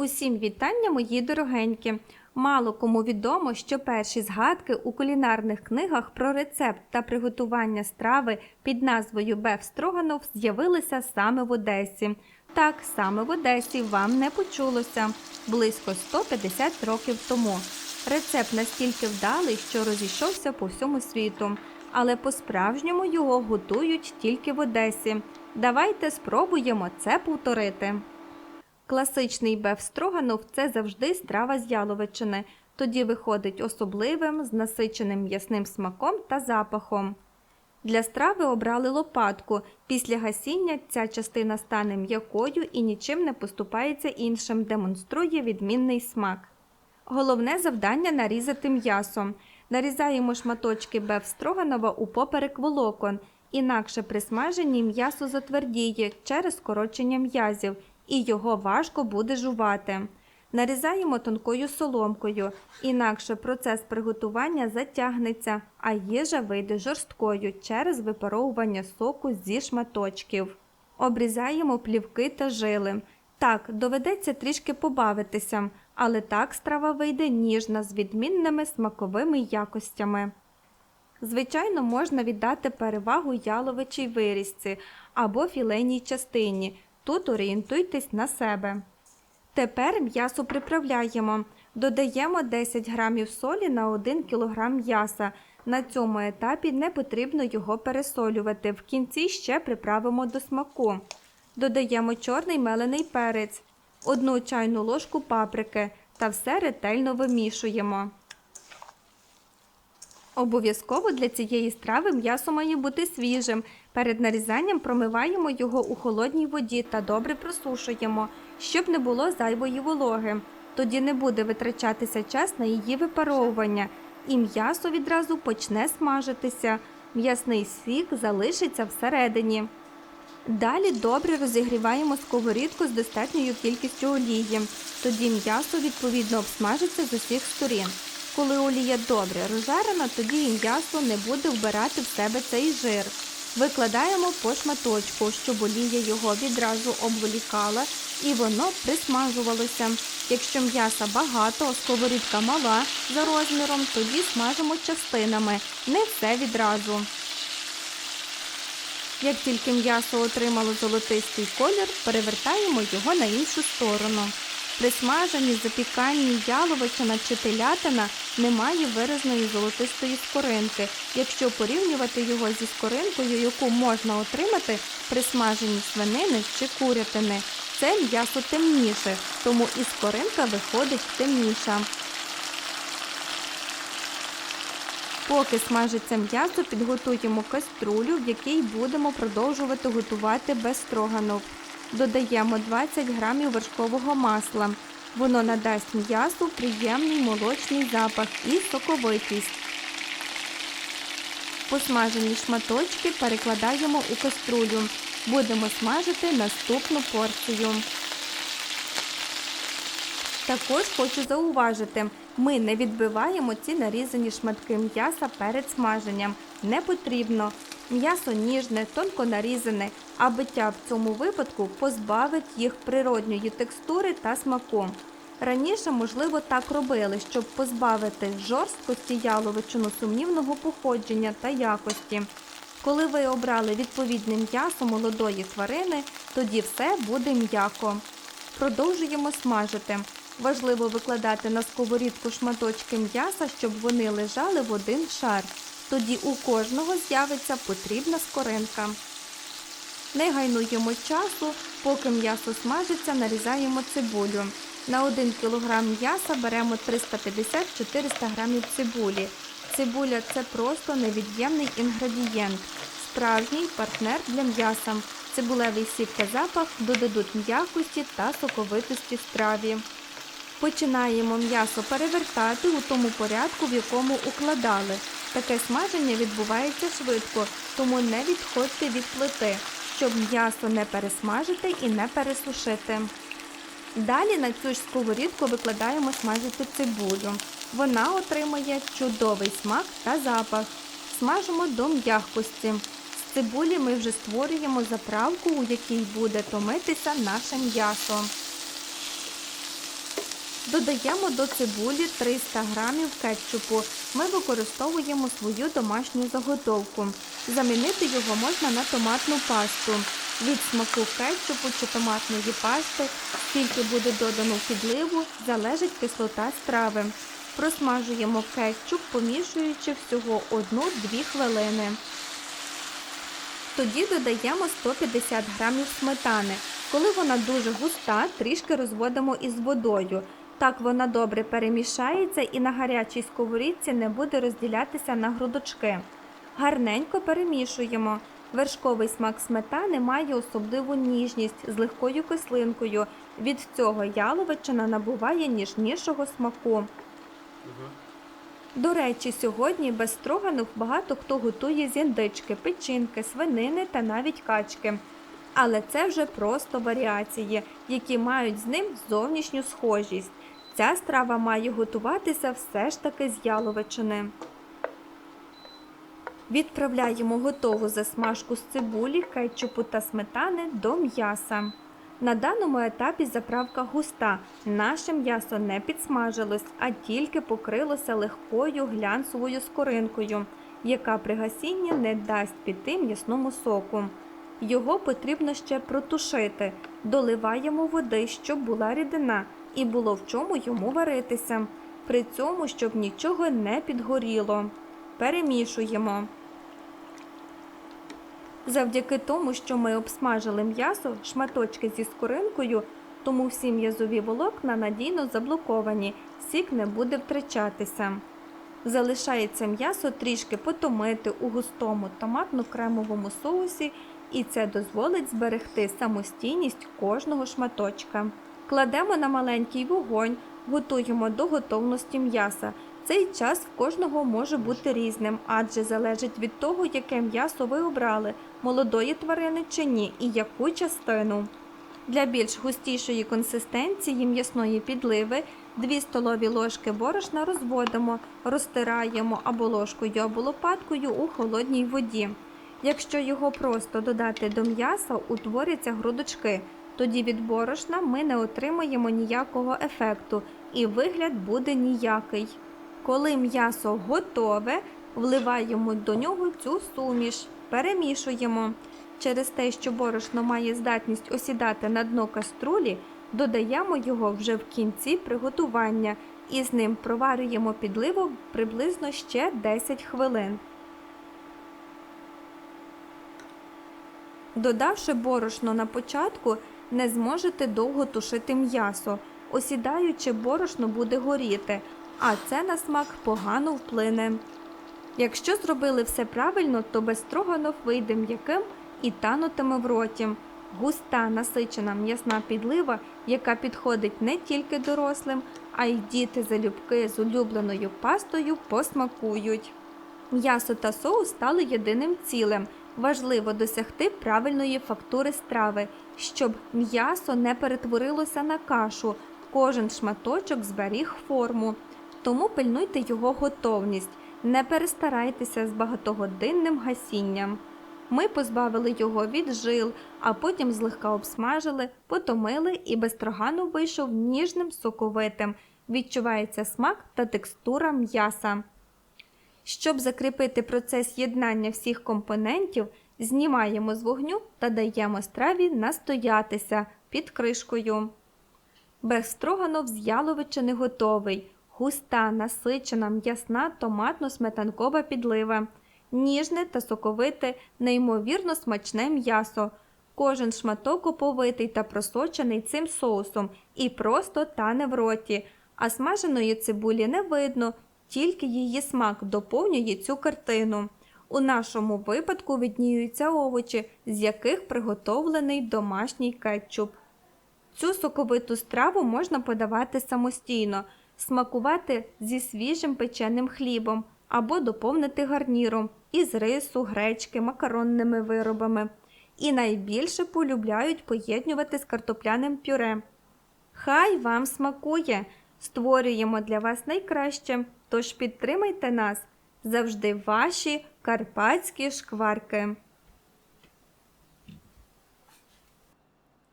Усім вітання, мої дорогенькі! Мало кому відомо, що перші згадки у кулінарних книгах про рецепт та приготування страви під назвою Беф Строганов з'явилися саме в Одесі. Так, саме в Одесі вам не почулося близько 150 років тому. Рецепт настільки вдалий, що розійшовся по всьому світу, але по-справжньому його готують тільки в Одесі. Давайте спробуємо це повторити. Класичний беф строганов – це завжди страва з яловичини. Тоді виходить особливим, з насиченим м'ясним смаком та запахом. Для страви обрали лопатку. Після гасіння ця частина стане м'якою і нічим не поступається іншим, демонструє відмінний смак. Головне завдання нарізати м'ясо. Нарізаємо шматочки беф строганова у поперек волокон. Інакше при смаженні м'ясо затвердіє через скорочення м'язів і його важко буде жувати. Нарізаємо тонкою соломкою, інакше процес приготування затягнеться, а їжа вийде жорсткою через випаровування соку зі шматочків. Обрізаємо плівки та жили. Так, доведеться трішки побавитися, але так страва вийде ніжна з відмінними смаковими якостями. Звичайно, можна віддати перевагу яловичій вирізці або філейній частині. Тут орієнтуйтесь на себе. Тепер м'ясо приправляємо. Додаємо 10 грамів солі на 1 кг м'яса. На цьому етапі не потрібно його пересолювати. В кінці ще приправимо до смаку. Додаємо чорний мелений перець, 1 чайну ложку паприки та все ретельно вимішуємо. Обов'язково для цієї страви м'ясо має бути свіжим. Перед нарізанням промиваємо його у холодній воді та добре просушуємо, щоб не було зайвої вологи. Тоді не буде витрачатися час на її випаровування, і м'ясо відразу почне смажитися. М'ясний сік залишиться всередині. Далі добре розігріваємо сковорідку з достатньою кількістю олії. Тоді м'ясо відповідно обсмажиться з усіх сторін. Коли олія добре розжарена, тоді м'ясо не буде вбирати в себе цей жир. Викладаємо по шматочку, щоб олія його відразу обволікала і воно присмажувалося. Якщо м'яса багато, сковорідка мала за розміром, тоді смажимо частинами, не все відразу. Як тільки м'ясо отримало золотистий колір, перевертаємо його на іншу сторону. При смаженні, запіканні яловичина чи телятина немає виразної золотистої скоринки. Якщо порівнювати його зі скоринкою, яку можна отримати при смаженні свинини чи курятини, це м'ясо темніше, тому і скоринка виходить темніша. Поки смажиться м'ясо, підготуємо каструлю, в якій будемо продовжувати готувати без строганов. Додаємо 20 грамів вершкового масла. Воно надасть м'ясу приємний молочний запах і соковитість. Посмажені шматочки перекладаємо у каструлю. Будемо смажити наступну порцію. Також хочу зауважити, ми не відбиваємо ці нарізані шматки м'яса перед смаженням. Не потрібно. М'ясо ніжне, тонко нарізане, а биття в цьому випадку позбавить їх природньої текстури та смаку. Раніше, можливо, так робили, щоб позбавити жорсткості яловичину сумнівного походження та якості. Коли ви обрали відповідне м'ясо молодої тварини, тоді все буде м'яко. Продовжуємо смажити. Важливо викладати на сковорідку шматочки м'яса, щоб вони лежали в один шар. Тоді у кожного з'явиться потрібна скоринка. Не гайнуємо часу, поки м'ясо смажиться, нарізаємо цибулю. На 1 кг м'яса беремо 350-400 г цибулі. Цибуля це просто невід'ємний інгредієнт, справжній партнер для м'яса. Цибулевий сік та запах додадуть м'якості та соковитості страві. Починаємо м'ясо перевертати у тому порядку, в якому укладали. Таке смаження відбувається швидко, тому не відходьте від плити, щоб м'ясо не пересмажити і не пересушити. Далі на цю ж сковорідку викладаємо смажити цибулю. Вона отримує чудовий смак та запах. Смажимо до м'якості. З цибулі ми вже створюємо заправку, у якій буде томитися наше м'ясо. Додаємо до цибулі 300 грамів кетчупу. Ми використовуємо свою домашню заготовку. Замінити його можна на томатну пасту. Від смаку кетчупу чи томатної пасти, скільки буде додано в підливу, залежить кислота страви. Просмажуємо кетчуп, помішуючи всього 1-2 хвилини. Тоді додаємо 150 грамів сметани. Коли вона дуже густа, трішки розводимо із водою. Так вона добре перемішається і на гарячій сковорідці не буде розділятися на грудочки. Гарненько перемішуємо. Вершковий смак сметани має особливу ніжність з легкою кислинкою. Від цього яловичина набуває ніжнішого смаку. До речі, сьогодні без строганов багато хто готує з індички, печінки, свинини та навіть качки. Але це вже просто варіації, які мають з ним зовнішню схожість. Ця страва має готуватися все ж таки з яловичини. Відправляємо готову засмажку з цибулі, кетчупу та сметани до м'яса. На даному етапі заправка густа. Наше м'ясо не підсмажилось, а тільки покрилося легкою глянцевою скоринкою, яка при гасінні не дасть піти м'ясному соку. Його потрібно ще протушити. Доливаємо води, щоб була рідина і було в чому йому варитися. При цьому, щоб нічого не підгоріло. Перемішуємо. Завдяки тому, що ми обсмажили м'ясо, шматочки зі скоринкою, тому всі м'язові волокна надійно заблоковані, сік не буде втрачатися. Залишається м'ясо трішки потомити у густому томатно-кремовому соусі, і це дозволить зберегти самостійність кожного шматочка. Кладемо на маленький вогонь, готуємо до готовності м'яса. Цей час в кожного може бути різним, адже залежить від того, яке м'ясо ви обрали, молодої тварини чи ні, і яку частину. Для більш густішої консистенції м'ясної підливи 2 столові ложки борошна розводимо, розтираємо або ложкою, або лопаткою у холодній воді. Якщо його просто додати до м'яса, утворяться грудочки. Тоді від борошна ми не отримаємо ніякого ефекту, і вигляд буде ніякий. Коли м'ясо готове, вливаємо до нього цю суміш, перемішуємо. Через те, що борошно має здатність осідати на дно каструлі, додаємо його вже в кінці приготування і з ним проварюємо підливу приблизно ще 10 хвилин. Додавши борошно на початку, не зможете довго тушити м'ясо. Осідаючи, борошно буде горіти, а це на смак погано вплине. Якщо зробили все правильно, то без строганов вийде м'яким і танутиме в роті. Густа насичена м'ясна підлива, яка підходить не тільки дорослим, а й діти залюбки з улюбленою пастою посмакують. М'ясо та соус стали єдиним цілим. Важливо досягти правильної фактури страви, щоб м'ясо не перетворилося на кашу, кожен шматочок зберіг форму. Тому пильнуйте його готовність, не перестарайтеся з багатогодинним гасінням. Ми позбавили його від жил, а потім злегка обсмажили, потомили і без трогану вийшов ніжним соковитим. Відчувається смак та текстура м'яса. Щоб закріпити процес єднання всіх компонентів, знімаємо з вогню та даємо страві настоятися під кришкою. Бефстроганов з яловичини готовий. Густа, насичена, м'ясна томатно-сметанкова підлива, ніжне та соковите, неймовірно смачне м'ясо. Кожен шматок оповитий та просочений цим соусом і просто тане в роті, а смаженої цибулі не видно, тільки її смак доповнює цю картину. У нашому випадку видніються овочі, з яких приготовлений домашній кетчуп. Цю соковиту страву можна подавати самостійно, смакувати зі свіжим печеним хлібом або доповнити гарніром із рису, гречки, макаронними виробами. І найбільше полюбляють поєднювати з картопляним пюре. Хай вам смакує! Створюємо для вас найкраще, тож підтримайте нас завжди ваші карпатські шкварки.